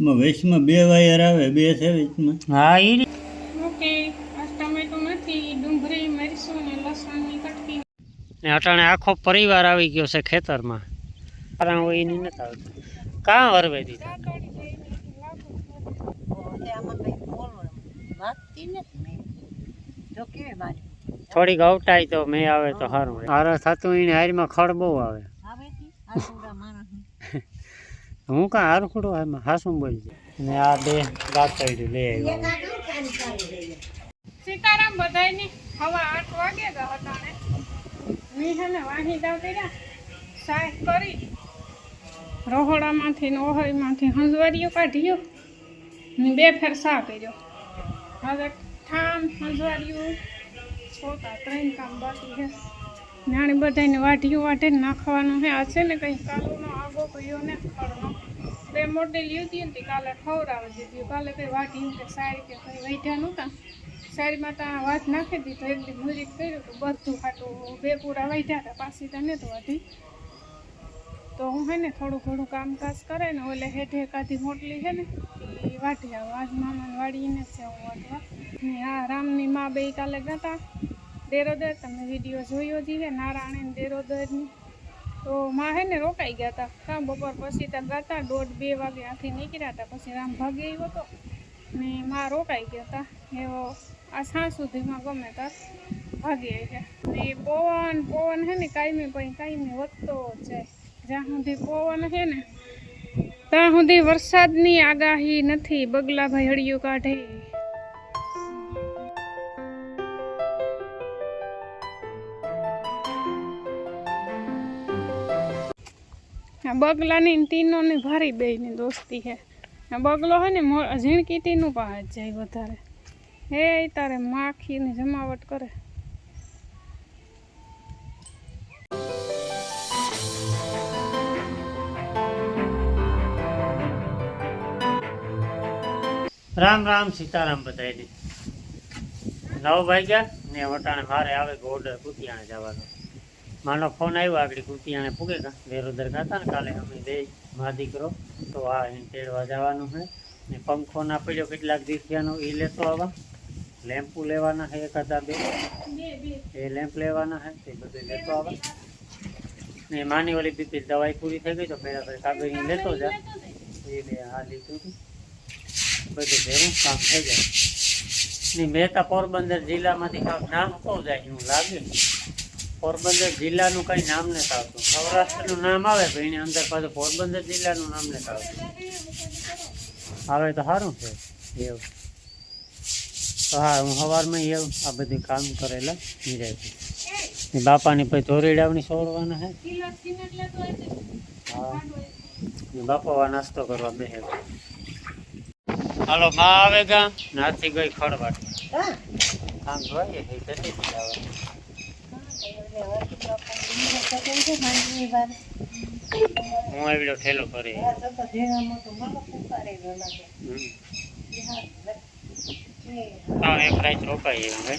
એમાં વેચમાં બે વાયર આવે બે છે વેચમાં. હા એ ઓકે ટમેટો નથી ડુંગળી મરચું ને લસણની કટકી. ને અટાણે આખો પરિવાર આવી ગયો છે ખેતરમાં. કારણ હોય એની નથી આવતું. કાં વરવે દીધા? થોડીક અવટાય તો મેં આવે તો સારું હારા થતું એને હારીમાં ખડ બહુ આવે. હું કાં હારખુડો એમાં હાસું બોલજે ને આ બે ગાતડી લે સીતારામ બધાયની હવા આઠ વાગે તો હતા મેં છે ને વાહિદા કર્યા સાહેબ કરી. રહોડામાંથી ને ઓહળીમાંથી હંજવારીઓ કાઢ્યો. ને બે ફેર સા કર્યો. હવે ઠામ હંજવારીઓ છોતા ત્રણ કામ બાકી છે. નાની બધાને વાઢીઓ વાઢે નાખવાનું છે. આ છે ને કંઈ કાલુનો આગો કર્યો ને ખડનો. બે મોટી લીધી હતી કાલે ખવડાવી દીધી કાલે કંઈ વાટી કે સારી કે કંઈ વૈઠ્યા નહોતા. સારીમાં તો આ વાત નાખી દીધો એક દી મુરીક કર્યું તો બધું ખાટું બે પૂરા વૈઠ્યા હતા. પાછી તો નહોતું વાઢી તો હું હે ને થોડું ઘણું કામકાજ કરે ને ઓલે હેઠે એકાદી મોટલી છે ને એ વાટી આવું. આજ મામાને વાળીને છે હું વાટવા ને આ રામની મા બે કાલે ગયા દેરોદર, તમે વીડિયો જોયો જ છે નારાયણ દેરોદરની. તો માં હે ને રોકાઈ ગયા હતા કાં બપોર પછી ત્યાં ગાતા દોઢ બે વાગે આથી નીકળ્યા હતા પછી રામ ભાગી આવ્યો હતો ને માં રોકાઈ ગયા હતા એવો આ સાંજ સુધીમાં ગમે તાર ભાગી આવી ગયા. ને પવન પવન હે ને કાયમી પછી કાયમી વધતો જાય. જ્યાં સુધી પવન છે ને, ત્યાં સુધી વરસાદની આગાહી નથી. બગલાભાઈ હળિયું કાઢે. બગલાની ને ટીનોની ભારી બેયની દોસ્તી હે બગલો હોય ને ઝીણકી ટીનું પાસે જાય વધારે. હે તારે માખીની જમાવટ કરે. રામ રામ સીતારામ બધાને નવ વાગ્યા ને વટાણે મારે આવે ગોડ કુતિયાણે જવાનો. માનો ફોન આવ્યો આગળ કુતિયાણે પૂગે કા? વેરોદર ગાતા ને કાલે અમે બે મા દીકરો. તો આ એને તેડવા જવાનું છે. ને પંખો ના પડ્યો કેટલાક દીકરાનો એ લેતો આવા. લેમ્પુ લેવાના છે એકાદા બે. એ લેમ્પ લેવાના છે, તે બધું લેતો આવા. ને માની ઓલી બીપી દવાઈ પૂરી થઈ ગઈ તો પેલા પછી કાગળ લેતો જા. એ બે હા લીધું બધું ભેરું કામ થઈ જાય. ને મેં તો પોરબંદર જિલ્લામાંથી કાંક નામ કહું જાય, એવું લાગે. પોરબંદર જિલ્લાનું કઈ નામ નથી આવતું. સૌરાષ્ટ્રનું નામ આવે તો એની અંદર પાછું પોરબંદર જિલ્લાનું નામ નથી આવતું. આવે તો સારું છે. એવું. તો હા હું સવારમાં એવું આ બધું કામ કરેલા નિરાય ને બાપાને પછી ધોરેડાવની સોડવાના હે. હા. ને બાપા નાસ્તો કરવા બેસે હાલો માં આવે ગા. નાથી ગઈ ખડવાટ કામ જોઈએ એ જતી જ આવે. હું એવડો ઠેલો કરી હમ. હા એક રાત રોકાઈ એવું હે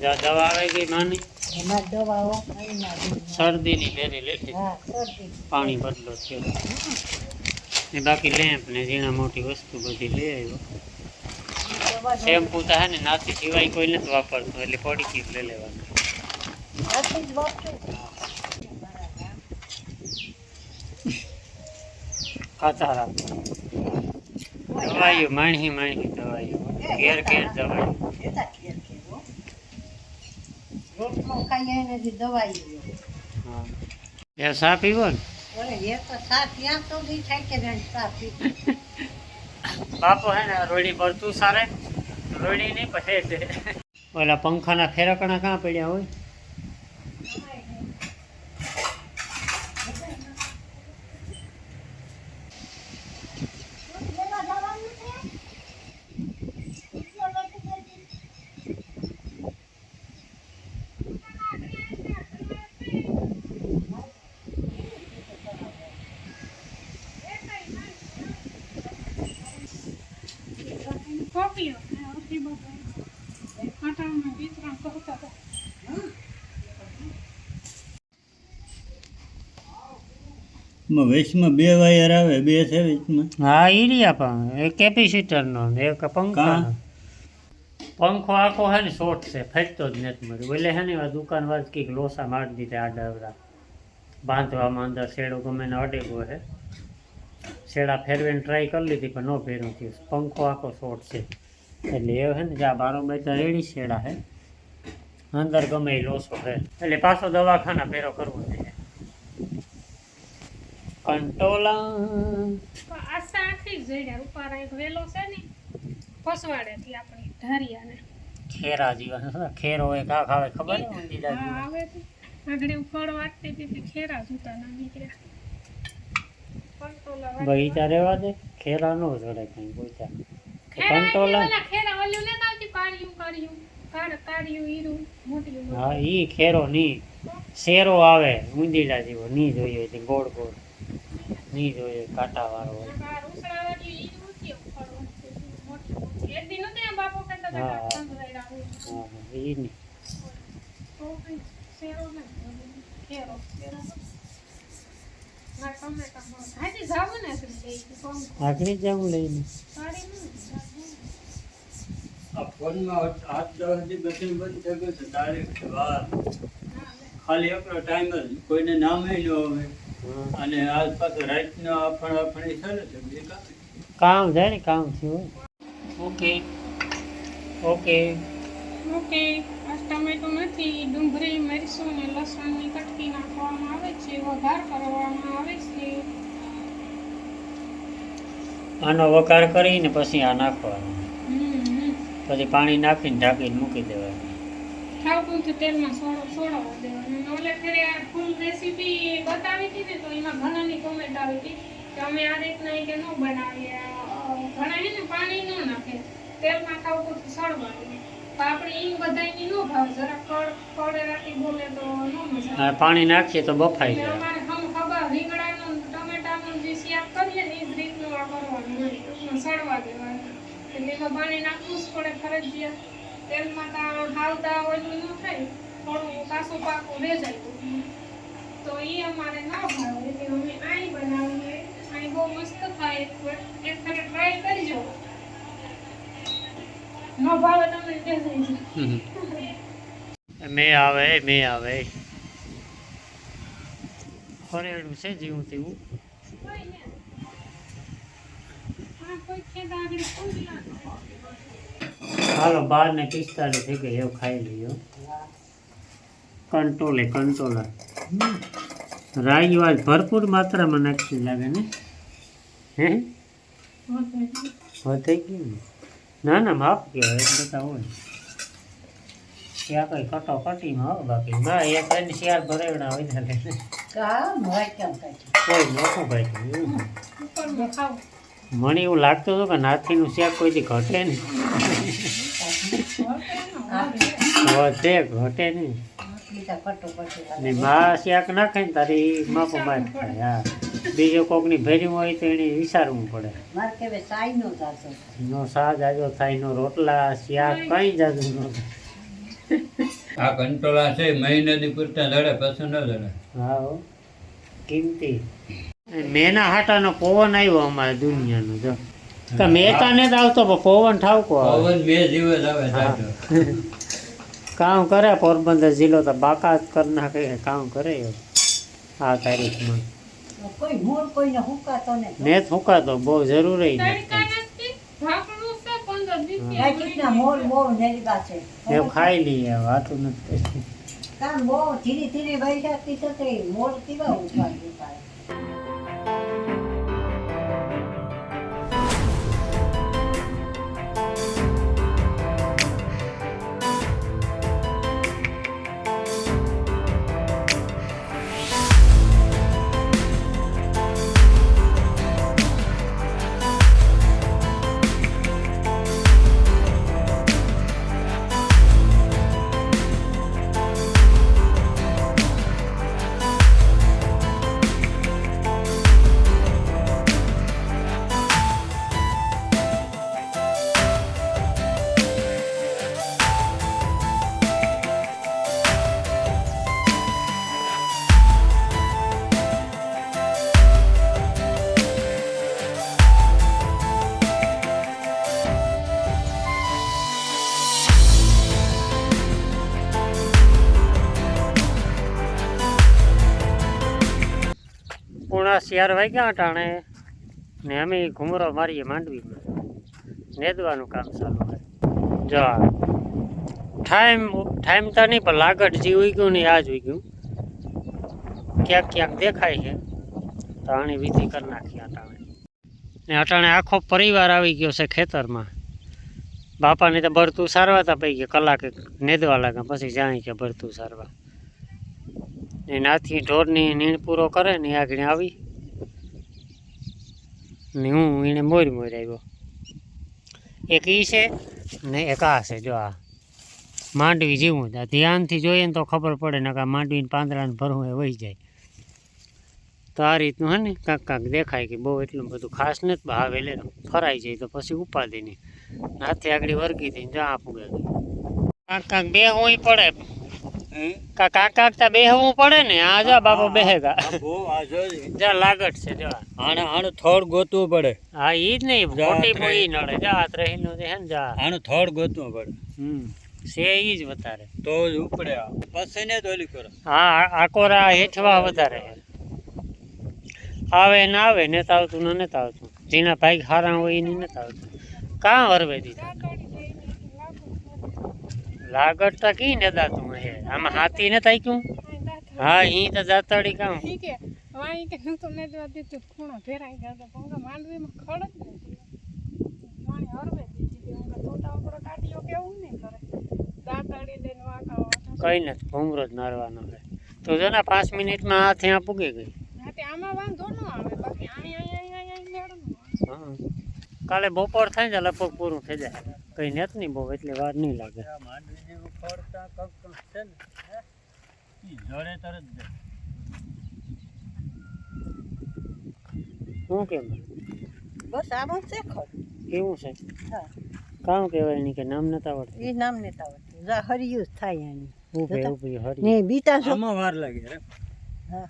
જા દવા આવે ગઈ માની શરદીની પેરી લેતી પાણી બદલો થયો ને બાકી લેમ્પ ને ઝીણા મોટી વસ્તુ બધી લઈ આવ્યો શેમ્પુ તો હે ને નાથી સિવાય કોઈ નથી વાપરતું એટલે પડી કીટ લઈ લેવાનું. ખાતા રાખ દવાઈઓ માણહી માણહી દવાઈઓ. ઘેર ઘેર દવાઈઓ. હા. એ સા પીવો ને? બાપો હે ને રોડી ભરતું સારે. રોડી નહીં પછી ઓલા પંખાના ફેરકણા કાં પડ્યા હોય? એમાં વેચમાં બે વાયર આવે બે છે વેચમાં હા ઈ રહ્યા પણ. એક કેપેસિટરનો ને એક પંખાનો. પંખો આખો હે ને શોર્ટ છે ફેટતો જ નથી મળી એટલે હે ને એવા દુકાનવાર કંઈક લોસા મારી દીધા આડા અવડા બાંધવામાં અંદર શેડો ગમે ને અડેગો છે શેડા ફેરવીને ટ્રાય કરી લીધી પણ ન ફેરવું થયું. પંખો આખો શોર્ટ છે. એટલે એ છે ને જ્યાં બારો બેઠા રેડી શેડા છે અંદર ગમે એ લોસો છે એટલે પાછો દવાખાના ફેરો કરવો જોઈએ કંટોલા આશા આખી જડ્યા. ઉપારા એક વેલો છે ને ફસવાડેથી આપણી ધારિયાને. ખેરા જીવન ખેરો હોય કા ખાવે ખબર ને ઊંધીલા જાય આવે છે. આગળ હું વાટતી હતી ખેરા જૂતા ના નીકળ્યા. બગીચા રહેવા દે ખેરા નો જોડે કઈ બોચા કંટોલા ખેરા ઓલું આવતી કાળિયું કાળિયું. હા ઈ ખેરો ની શેરો આવે ઊંધીલા જેવો ની જોઈએ તે ગોળ ગોળ. ની જોઈએ કાંટા વાળો હોય આ રૂસડાવાળી હીરું કેવું ફળ વાટતી હતી, મોટી મોટી. એક દી નહોતી આ બાપો કહેતા હતા હા. કે આ સંભળાય આવું. હા હા, ઈ ની તો કંઈ શેરો નહીં, ખેરો, ખેરો. ના, ટમેટા મળે. હાજી જાવું ને આપણે લઈ, પંખો. આગળ જાઉં લઈને સાડી નહીં, આ ફોનમાં આઠ દસ દી બધી બંધ થઈ ગયું છે ડાયરેક્ટ વાર હા, ખાલી આપણો ટાઈમ જ કોઈને નામે ન આવે હા. અને આસપાસ પાછો રાતનો આપણ આપણે છે કામ. છે ને કામ થયું. ઓકે. ઓકે. ઓકે. આ ટમેટો નથી ડુંગળી મરચું ને લસણની કટકી નાખવામાં આવે છે વઘાર કરવામાં આવે છે. આનો વઘાર કરીને પછી આ નાખવાનો. પછી પાણી નાખીને ઢાંકીને મૂકી દેવાનું. ખાવતું તો તેલમાં સોડો સોડાવા દેવાનો. ઓલે ફેરે આ ફૂલ રેસીપી બતાવી હતી ને તો એમાં ઘણાની કોમેન્ટ આવી હતી કે અમે આ રીતના કે ન બનાવીએ. ઘણા હે ને પાણી ન નાખે. તેલમાં ખાવતું તો સળવા તો આપણે ઈ બધાની ન ભાવે. જરા કળ કળે રાખી બોલે તો ન મજા પાણી નાખીએ તો બફાઈ જાય. અમારે હમ ખબર રીંગણાનો ટમેટાનો જે શાક કરીએ ને એ જ રીતનું આ કરવાનું સડવા દેવાનું. એટલે એમાં પાણી નાખવું જ પડે ફરજિયાત. તેલમાં તા હાલતા ઓલું ન થાય થોડું કાસું પાકું રેજાય જાય. તો એ અમારે ના ભાવે એટલે અમે આઈ બનાવીએ. આઈ બહુ મસ્ત થાય એક વાર. એક ફેરે ટ્રાય કરજો. ન ભાવે તમને કહેજો મેં આવે મેં આવે. ફરેડું છે જીવું તેવું. કોઈ ખેત આગળ કોઈ હાલો બાર ને પિસ્તાળીસ થઈ ગઈ, એવું ખાઈ લઈએ કંટ્રોલે કંટ્રોલર રાઈ આજ ભરપૂર માત્રામાં નાખી લાગે ને? હે? થઈ ગયું ના? ના માફ કહેવાય તો હોય. ત્યાં કઈ કટોકટીમાં હો, બાકી. ના એક એને શિયાળ ભરેવડા હોય ને કોઈ નોખું ભાઈ મને એવું લાગતું હતું કે નાથીનું શાક કોઈથી ઘટે નહીં. વધે ઘટે નહીં. ને માં શાક નાખે ને તારી માપો માપ થાય હા. બીજો કોકની ભેરી હોય તો એને વિચારવું પડે. નો સાજ આજો થાય નો રોટલા શાક કઈ જાજુ નો આ કંટોળા છે મહિને દી પૂરતા લડે પછી ન લડે. હા હો. કિંમતી. મેના હાટાનો પવન આવ્યો અમારે દુનિયાનો જો. તો મહેતા ને જ આવતો પણ પવન ઠાવકો પવન બે દિવસ આવે કામ કરે પોરબંદર જિલ્લો તો બાકાત કરી નાખે કામ કરે આ તારીખમાં. મેં હુકાતો ને ને ફૂંકાતો બહુ જરૂરી નથી ખાઈ લઈએ વાતું નથી. કામ બહુ ધીરે ધીરે વૈશાખી થતી મોર કેવા ઉછાળતી પૂણા શિયાર વાગ્યા અટાણે ને અમે ઘુમરો મારીએ માંડવીમાં નેદવાનું કામ ચાલુ છે જો, ટાઈમ ટાઈમ તો નહીં, પણ લાગટ જે ઉગ્યું ને આ જ ઉગ્યું ક્યાંક ક્યાંક દેખાય છે. તો આની વિધિ કરી નાખી અટાણે. ને અટાણે આખો પરિવાર આવી ગયો છે ખેતરમાં. બાપાને તો ભરતું સારવા તા પૈકી કલાકે નેદવા લાગે પછી જાણી કે ભરતું સારવા. ને નાથી ઢોરની નીણ પૂરો કરે ને આગળ આવી. ને હું એને મોર મોર આવ્યો. એક ઈ છે ને એક આ છે, જો આ. માંડવી જીવું ધ્યાનથી જોઈએ ને તો ખબર પડે ને કે માંડવીને પાંદડાને ભરવું એ વહી જાય. તો આ રીતનું હે ને કાંક કાંક દેખાય કે બહુ એટલું બધું ખાસ નથી હા વેલે ફરાઈ જાય તો પછી ઉપાધિ નહીં. હાથે આગળ વર્ગી થઈને જા આપું કાંક કાંક બે હોય પડે. હે? કાંક તા બેહવું પડે ને આ જા બાપા બેહેગા. જા લાગટ છે જો. આને આને થોડ ગોતવું પડે. હા ઈ જ નહીં જા ખોટી નડે. જા આ ત્રહીનું છે ને જા. આને થોડ ગોતવું પડે. હમ. છે ઈ જ વધારે. તો જ ઉપડે. પછી ને તો ઓલી કરો. હા આકોરા હેઠવા વધારે. આવે ને આવે નેતા આવતું ને નેતા આવતું જેના ભાઈ હારા હોય ને નેતા આવતું કાં વરવે દીધા? લાગટ તો કી ને દાતું હે? આમાં હાથી ને થાય ક્યું હા ઈ તો દાતાડી કામ. ઠીક હે. વાઈ કે હું તો નેદવા દીધું ખૂણો ફેરાઈ ગયો તો પંખા માંડવીમાં માં ખડક ને વાણી હરવે દીધી હું કે તોતા આપણો કાઢ્યો કેવું ને કરે. દાંતડી દઈને વાંકા કઈ નથી ભૂમરો જ મારવાનો છે. તો જો ને પાંચ મિનિટમાં આ ત્યાં પૂગી ગઈ. હા તે આમાં વાંધો ન આવે. બાકી હા. કાલે બપોર થાય ને લગભગ પૂરું થઈ જાય. કઈ નેત નહીં બહુ એટલી વાર નહીં લાગે. આ માંડવી જેવું ખોડતા કંક કંક છે ને હે? ઈ જડે તરત દે. શું કેમ? બસ આમાં છે ખડ કેવું છે? હા. કામ કહેવાય નહીં કે નામ નતા આવડતું એ નામ નતા આવડતું જા હરિયુઝ થાય એની ઉભે જોતા? હરી ને બીતા છો આમાં વાર લાગે રે હા.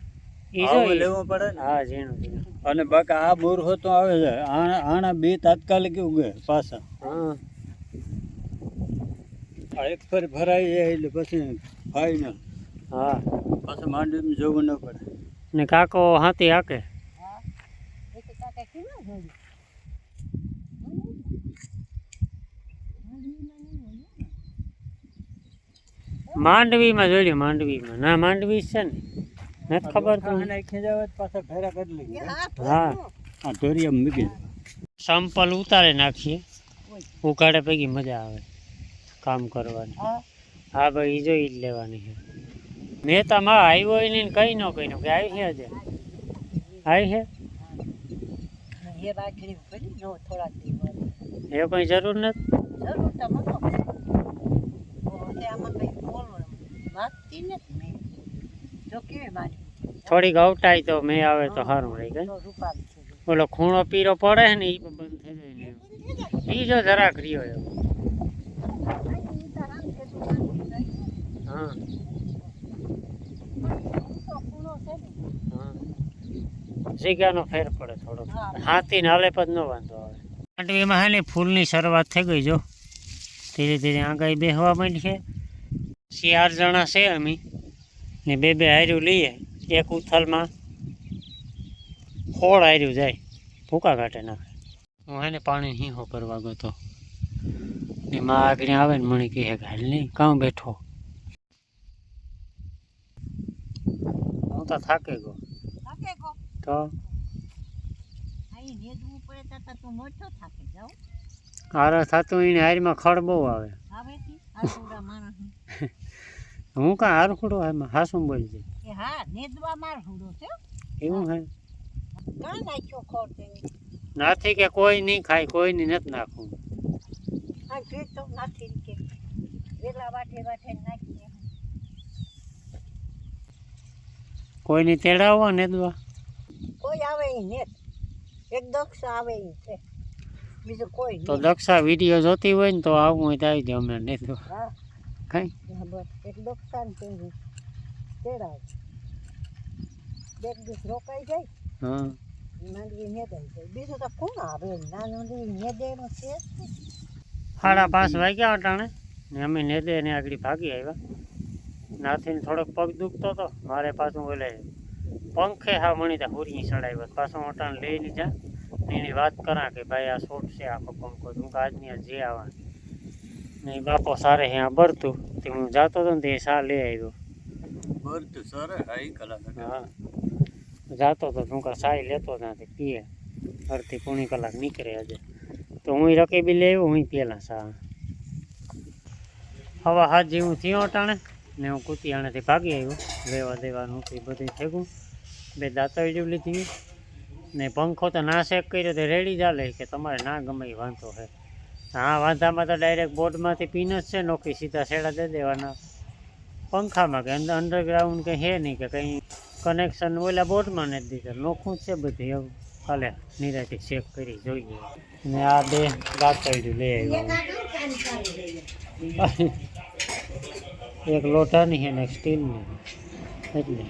ઈ જો આવું પડે ને. હા ઝીણું ઝીણું. અને બાકી આ બોર હોતો આવે છે. આણા બે તાત્કાલિક ઉગે પાછા. હા. એક ફર ભરાઈ જાય એટલે પછી ફાઈનલ હા. પાછું માંડવીમાં જવું ન પડે. ને કાકો હાથી હાકે? માંડવીમાં માંડવી માં જોડી માંડવીમાં. ના માંડવી છે ને. નથી ખબર તો ખેંચાવે પાછા ભેરા કરી લઈએ હા આ ધોરિયા મૂકી સંપલ ઉતારે નાખીએ. ઉકાળે પૈકી મજા આવે. કામ કરવાનું. હા. ભાઈ ઈ જોઈ જ લેવાની છે. મહેતા માં આવ્યો નહીં ને કઈ ન કઈ કે આવી છે આજે આવી છે? એ એ કઈ જરૂર નથી? થોડીક અવટાય તો મેં આવે તો સારું રહી ગઈ ઓલો ખૂણો પીરો પડે ને એ બંધ થઈ જાય ને. એ જો જરાક રહ્યો એવો હા. જગ્યાનો ફેર પડે થોડો હાથી ને હાલે પદ ન વાંધો આવે. માંડવીમાં હે ફૂલની શરૂઆત થઈ ગઈ જો. ધીરે ધીરે આગાઈ બેહવા માંડી છે ચાર જણા છે અમે. ને બે બે હાર્યું લઈએ. એક ઉથલમાં ખોળ હાર્યું જાય. ભૂકા કાઢે નાખે. હું એને પાણી હીહો કરવા ગયો તો. ને માં આગળ આવે ને મને કહે હાલ નહીં કાં બેઠો? હું તો ગો થાકે ગો તો? આઈ નેદવું પડે તાતા તું મોટો થાકે જાવ આરે થતું એને હારમાં ખડ બહુ આવે. આવે છે આટુડા માણસ હું કાં હારખુડો એમાં હાસું બોલી છે? એ હા નેદવા માર હુડો છે એવું હે? કાં નાખ્યો ખડ તેની નાથી કે કોઈ નહીં ખાય કોઈની નથી નાખવું. આ ભીડ તો નાખી કે. વેલા વાટે વાટે નાખી દે કોઈની તેડાવો ને દવા? કોઈ આવે ને એક દક્ષ આવે છે. બીજું કોઈ તો દક્ષા વીડિયો જોતી હોય ને તો આવું હોય તો આવી જાય અમે ને દવા કઈ? એક દક્ષા ને તેડાવ. એક દિવસ રોકાઈ જાય. હા. માંડવી નેદાઈ જાય. બીજું તો કોણ આવે? નાનું છે જ છે સાડા પાંચ વાગ્યા અટાણે ને અમે નેદે ને આગળ ભાગી આવ્યા. નાથીને થોડોક પગ દુખતો હતો મારે પાછું ઓલે પંખે હા મણી તા હુરી ચડાવ્યો. પાછો ઓટાણ લઈ લીધા. ને એની વાત કરા કે ભાઈ આ શોર્ટ છે આખો પંખો હું કે આજની આજ જે આવા. ને ઈ બાપો સારે અહીંયા બરતું. તે હું જાતો હતો ને તે સા લઈ આવ્યો. બરતું સરે? હાઈ કલાક હા. જાતો તો હું કાં સાઈ લેતો ત્યાંથી પીએ. અડધી પોણી કલાક નીકળે આજે. તો હું રકેબી લઈ આવ્યો હું પહેલાં સા. હવા હાથ જેવું થયો અટાણે. ને હું કુતિયાણાથી ભાગી આવ્યો. લેવા દેવાનું તે બધું થેગું બે જેવું લીધી. ને પંખો તો ના શેક કર્યો તો રેડી ચાલે કે તમારે ના ગમે એ વાંધો છે હા વાંધામાં તો ડાયરેક્ટ બોર્ડમાંથી પીન જ છે નોકી સીધા શેડા દે દેવાના. પંખામાં કે અંદર અંડરગ્રાઉન્ડ કંઈ હે નહીં કે કંઈ કનેક્શન ઓલા બોર્ડમાં નથી દીધા. નોખું જ છે બધું એવું. કાલે નિરાથી ચેક કરી જોઈએ. ને આ બે દાંતળી લઈ આવ્યો. એક લોટાની છે ને એક સ્ટીલની એટલે.